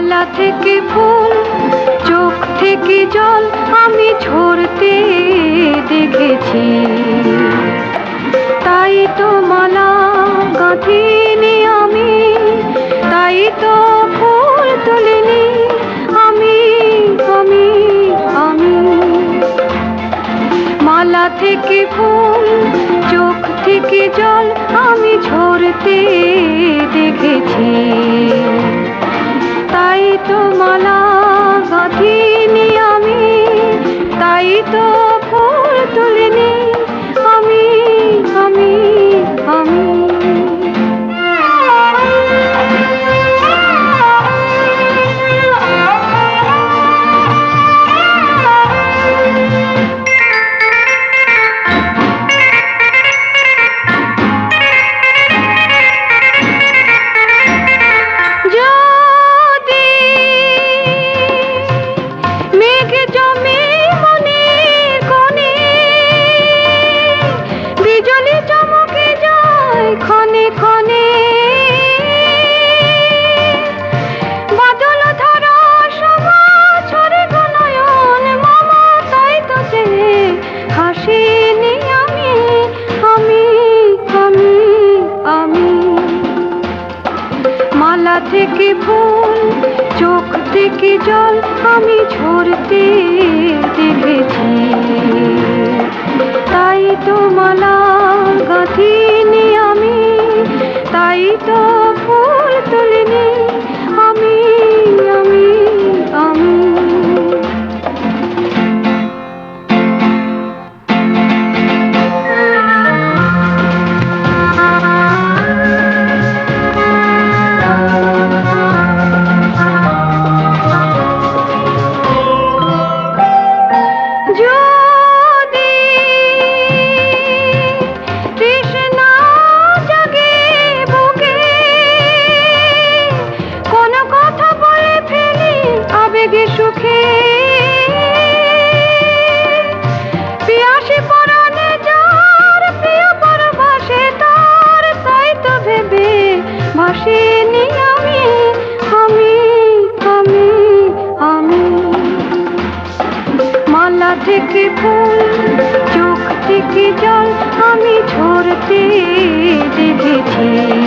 মালা থেকে ফুল, চোখ থেকে জল আমি ঝরতে দেখেছি। তাই তো মালা গাঁথিনি আমি, তাই তো ফুল তুলিনি আমি আমি আমি। মালা থেকে ফুল, চোখ থেকে জল আমি ঝরতে তাই মালা থেকে ফুল, চোখ থেকে জল আমি ঝরতে দেখেছি। তাই তো মালা গাঁথিনি আমি, তাই তো ফুল তুলিনি। মালা ফুল চোখ থেকে জল আমি ঝরতে দেখেছি।